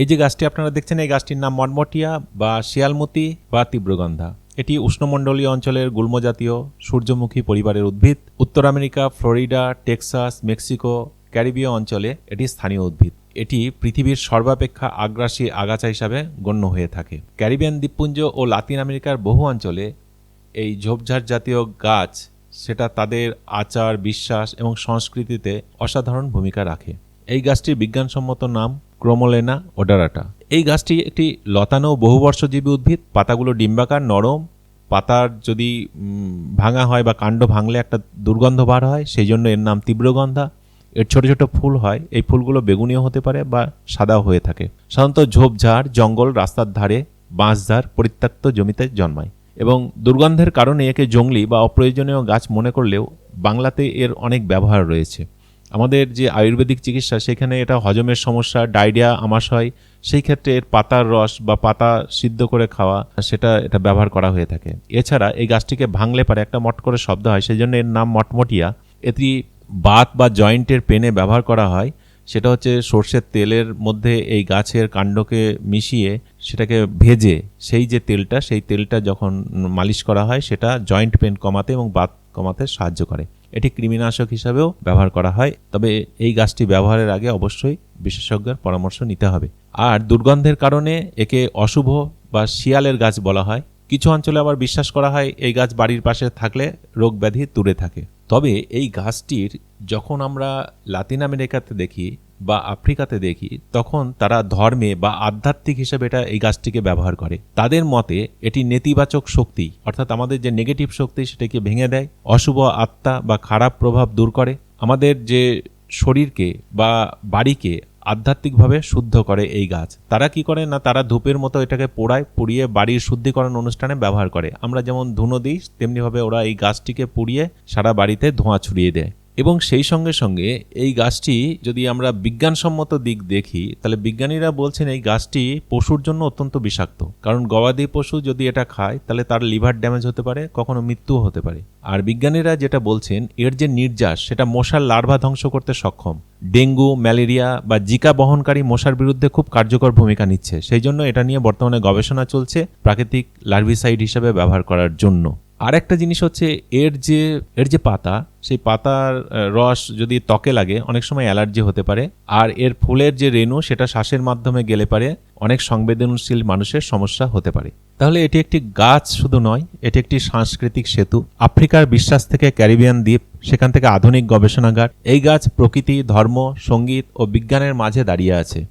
এই যে গাছটি আপনারা দেখছেন, এই গাছটির নাম মটমটিয়া বা শিয়ালমতি বা তীব্রগন্ধা। এটি উষ্ণমণ্ডলীয় অঞ্চলের গুল্মজাতীয়, সূর্যমুখী পরিবারের উদ্ভিদ। উত্তর আমেরিকা, ফ্লোরিডা, টেক্সাস, মেক্সিকো, ক্যারিবীয় অঞ্চলে এটি স্থানীয় উদ্ভিদ। এটি পৃথিবীর সর্বাপেক্ষা আগ্রাসী আগাছা হিসাবে গণ্য হয়ে থাকে। ক্যারিবিয়ান দ্বীপপুঞ্জ ও লাতিন আমেরিকার বহু অঞ্চলে এই ঝোপঝাড় জাতীয় গাছ সেটা তাদের আচার, বিশ্বাস এবং সংস্কৃতিতে অসাধারণ ভূমিকা রাখে। এই গাছটির বিজ্ঞানসম্মত নাম ক্রোমোলেনা ওডারাটা এই গাছটি একটি লতানো বহুবর্ষজীবী উদ্ভিদ। পাতাগুলো ডিম্বাকার, নরম। পাতার যদি ভাঙা হয় বা কাণ্ড ভাঙলে একটা দুর্গন্ধ বার হয় সেই জন্য এর নাম তীব্রগন্ধা এর ছোট ছোট ফুল হয়। এই ফুলগুলো বেগুনিও হতে পারে বা সাদাও হয়ে থাকে। সাধারণত ঝোপঝাড়, জঙ্গল, রাস্তার ধারে বাঁশঝাড় পরিত্যক্ত জমিতে জন্মায় এবং দুর্গন্ধের কারণে একে জঙ্গলি বা অপ্রয়োজনীয় গাছ মনে করলেও বাংলাতে এর অনেক ব্যবহার রয়েছে। আমাদের যে আয়ুর্বেদিক চিকিৎসা, সেখানে এটা হজমের সমস্যা, ডায়রিয়া আমাশয় সেই ক্ষেত্রে এর পাতার রস বা পাতা সিদ্ধ করে খাওয়া, সেটা এটা ব্যবহার করা হয়ে থাকে। এছাড়া এই গাছটিকে ভাঙলে পারে একটা মট করে শব্দ হয় সেই জন্য এর নাম মটমটিয়া। এটি বাত বা জয়েন্টের পেনে ব্যবহার করা হয়। সেটা হচ্ছে সর্ষের তেলের মধ্যে এই গাছের কাণ্ডকে মিশিয়ে সেটাকে ভেজে, সেই যে তেলটা, সেই তেলটা যখন মালিশ করা হয়, সেটা জয়েন্ট পেন কমাতে এবং বাত কমাতে সাহায্য করে। এটি কৃমিনাশক হিসাবেও ব্যবহার করা হয়, তবে এই গাছটি ব্যবহারের আগে অবশ্যই বিশেষজ্ঞের পরামর্শ নিতে হবে। আর দুর্গন্ধের কারণে একে অশুভ বা শিয়ালের গাছ বলা হয়। কিছু অঞ্চলে আবার বিশ্বাস করা হয় এই গাছ বাড়ির পাশে থাকলে রোগ ব্যাধি দূরে থাকে। তবে এই গাছটির যখন আমরা লাতিন আমেরিকাতে দেখি বা আফ্রিকাতে দেখি, তখন তারা ধর্মে বা আধ্যাত্মিক হিসেবে এটা এই গাছটিকে ব্যবহার করে। তাদের মতে এটি নেতিবাচক শক্তি, অর্থাৎ আমাদের যে নেগেটিভ শক্তি সেটাকে ভেঙে দেয়, অশুভ আত্মা বা খারাপ প্রভাব দূর করে, আমাদের যে শরীরকে বা বাড়িকে আধ্যাত্মিকভাবে শুদ্ধ করে এই গাছ। তারা কি করে না, তারা ধূপের মতো এটাকে পোড়ায়, পুড়িয়ে বাড়ির শুদ্ধিকরণ অনুষ্ঠানে ব্যবহার করে। আমরা যেমন ধুনো দিই, তেমনিভাবে ওরা এই গাছটিকে পুড়িয়ে সারা বাড়িতে ধোঁয়া ছড়িয়ে দেয়। এবং সেই সঙ্গে সঙ্গে এই গাছটি যদি আমরা বিজ্ঞানসম্মত দিক দেখি, তাহলে বিজ্ঞানীরা বলছেন এই গাছটি পশুর জন্য অত্যন্ত বিষাক্ত। কারণ গবাদি পশু যদি এটা খায়, তাহলে তার লিভার ড্যামেজ হতে পারে, কখনো মৃত্যুও হতে পারে। আর বিজ্ঞানীরা যেটা বলছেন, এর যে নির্যাস, সেটা মশার লার্ভা ধ্বংস করতে সক্ষম। ডেঙ্গু, ম্যালেরিয়া বা জিকা বহনকারী মশার বিরুদ্ধে খুব কার্যকর ভূমিকা নিচ্ছে। সেই জন্য এটা নিয়ে বর্তমানে গবেষণা চলছে প্রাকৃতিক লার্ভিসাইড হিসেবে ব্যবহার করার জন্য। আর একটা জিনিস হচ্ছে এর যে এর যে পাতা, সেই পাতার রস যদি ত্বকে লাগে, অনেক সময় অ্যালার্জি হতে পারে। আর এর ফুলের যে রেণু, সেটা শ্বাসের মাধ্যমে গেলে পারে। অনেক সংবেদনশীল মানুষের সমস্যা হতে পারে। তাহলে এটি একটি গাছ শুধু নয়, এটি একটি সাংস্কৃতিক সেতু। আফ্রিকার বিশ্বাস থেকে ক্যারিবিয়ান দ্বীপ, সেখান থেকে আধুনিক গবেষণাগার। এই গাছ প্রকৃতি, ধর্ম, সংগীত ও বিজ্ঞানের মাঝে দাঁড়িয়ে আছে।